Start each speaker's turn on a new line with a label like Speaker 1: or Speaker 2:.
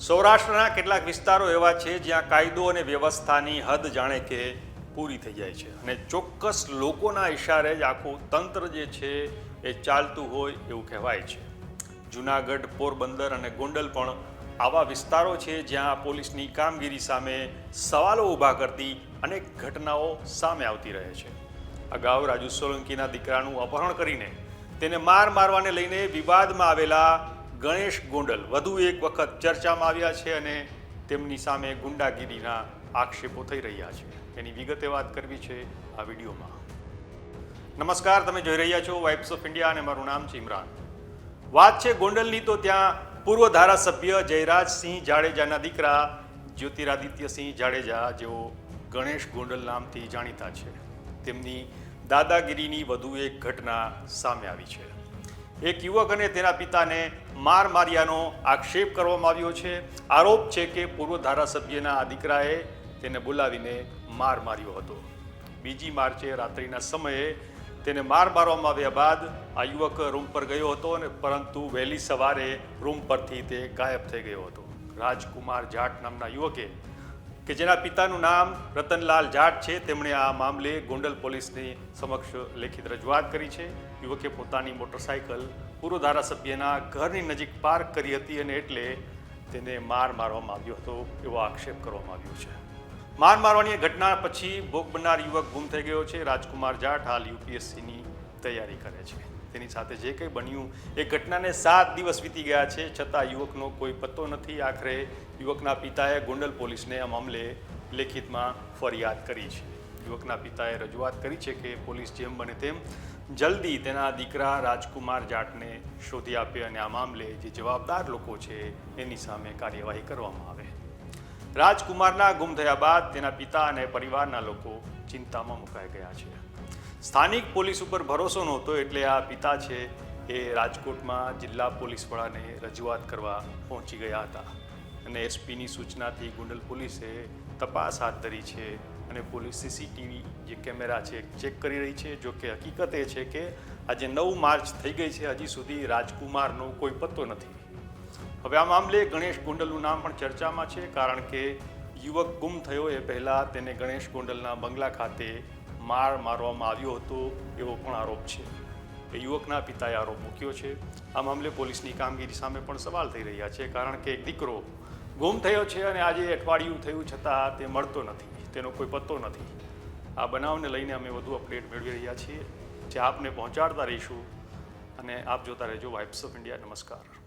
Speaker 1: સૌરાષ્ટ્રના કેટલાક વિસ્તારો એવા છે જ્યાં કાયદો અને વ્યવસ્થાની હદ જાણે કે પૂરી થઈ જાય છે. અને ચોક્કસ લોકોના ઇશારે જ આખું તંત્ર જે છે એ ચાલતું હોય એવું કહેવાય છે. જુનાગઢ, પોરબંદર અને ગોંડલ પણ આવા વિસ્તારો છે જ્યાં પોલીસની કામગીરી સામે સવાલો ઊભા કરતી અનેક ઘટનાઓ સામે આવતી રહે છે. અગાઉ રાજુ સોલંકીના દીકરાનું અપહરણ કરીને તેને માર મારવાને લઈને વિવાદમાં આવેલા ગણેશ ગોંડલ. વધુ એક વખત ચર્ચામાં આવ્યા છે અને તેમની સામે ગુંડાગીરીના આક્ષેપો થઈ રહ્યા છે. એની વિગતે વાત કરવી છે આ વિડીયોમાં. નમસ્કાર, તમે જોઈ રહ્યા છો વાઇબ્સ ઓફ ઇન્ડિયા અને મારું નામ છે ઇમરાન. વાત છે ગોંડલની તો ત્યાં પૂર્વ ધારાસભ્ય જયરાજસિંહ જાડેજાના દીકરા જ્યોતિરાદિત્યસિંહ જાડેજા, જેઓ ગણેશ ગોંડલ નામથી જાણીતા છે. તેમની દાદાગીરીની વધુ એક ઘટના સામે આવી છે. એક યુવક અને તેના પિતાને માર માર્યાનો આક્ષેપ કરવામાં આવ્યો છે. આરોપ છે કે પૂર્વ ધારાસભ્યના આ દીકરાએ તેને બોલાવીને માર માર્યો હતો. બીજી માર્ચે રાત્રિના સમયે તેને માર મારવામાં આવ્યા બાદ આ યુવક રૂમ પર ગયો હતો અને પરંતુ વહેલી સવારે રૂમ પરથી તે ગાયબ થઈ ગયો હતો. રાજકુમાર જાટ નામના યુવકે કે જેના પિતાનું નામ રતનલાલ જાટ છે, તેમણે આ મામલે ગોંડલ પોલીસની સમક્ષ લેખિત રજૂઆત કરી છે. યુવકે પોતાની મોટરસાયકલ પૂર્વ ધારાસભ્યના ઘરની નજીક પાર્ક કરી હતી અને એટલે તેને માર મારવામાં આવ્યો હતો એવો આક્ષેપ કરવામાં આવ્યો છે. માર મારવાની ઘટના પછી ભોગ બનનાર યુવક ગુમ થઈ ગયો છે. રાજકુમાર જાટ હાલ યુપીએસસીની તૈયારી કરે છે. તેની સાથે જે કંઈ બન્યું, એ ઘટનાને સાત દિવસ વીતી ગયા છે, છતાં યુવકનો કોઈ પત્તો નથી. આખરે યુવકના પિતાએ ગોંડલ પોલીસને આ મામલે લેખિતમાં ફરિયાદ કરી છે. યુવકના પિતાએ રજૂઆત કરી છે કે પોલીસ જેમ બને તેમ જલ્દી તેના દીકરા રાજકુમાર જાટને શોધી આપે અને આ મામલે જે જવાબદાર લોકો છે, એની સામે કાર્યવાહી કરવામાં આવે. રાજકુમારના ગુમ થયા બાદ તેના પિતા અને પરિવારના લોકો ચિંતામાં મુકાઈ ગયા છે. સ્થાનિક પોલીસ ઉપર ભરોસો નહોતો એટલે આ પિતા છે એ રાજકોટમાં જિલ્લા પોલીસ વડાને રજૂઆત કરવા પહોંચી ગયા હતા. અને એસપીની સૂચનાથી ગુંડલ પોલીસે તપાસ હાથ ધરી છે અને પોલીસ સીસીટીવી જે કેમેરા છે ચેક કરી રહી છે, જો કે હકીકત એ છે કે આજે નવ માર્ચ થઈ ગઈ છે, હજી સુધી રાજકુમારનો કોઈ પત્તો નથી. હવે આ મામલે ગણેશ ગોંડલનું નામ પણ ચર્ચામાં છે, કારણ કે યુવક ગુમ થયો એ પહેલાં તેને ગણેશ ગોંડલના બંગલા ખાતે માર મારવામાં આવ્યો હતો એવો પણ આરોપ છે. એ યુવકના પિતાએ આરોપ મૂક્યો છે. આ મામલે પોલીસની કામગીરી સામે પણ સવાલ થઈ રહ્યા છે, કારણ કે એક દીકરો ગુમ થયો છે અને આજે અઠવાડિયું થયું છતાં તે મળતો નથી, તેનો કોઈ પત્તો નથી. આ બનાવને લઈને અમે વધુ અપડેટ મેળવી રહ્યા છીએ. જે આપને પહોંચાડતા રહીશું અને આપ જોતા રહેજો વાઇબ્સ ઓફ ઇન્ડિયા નમસ્કાર.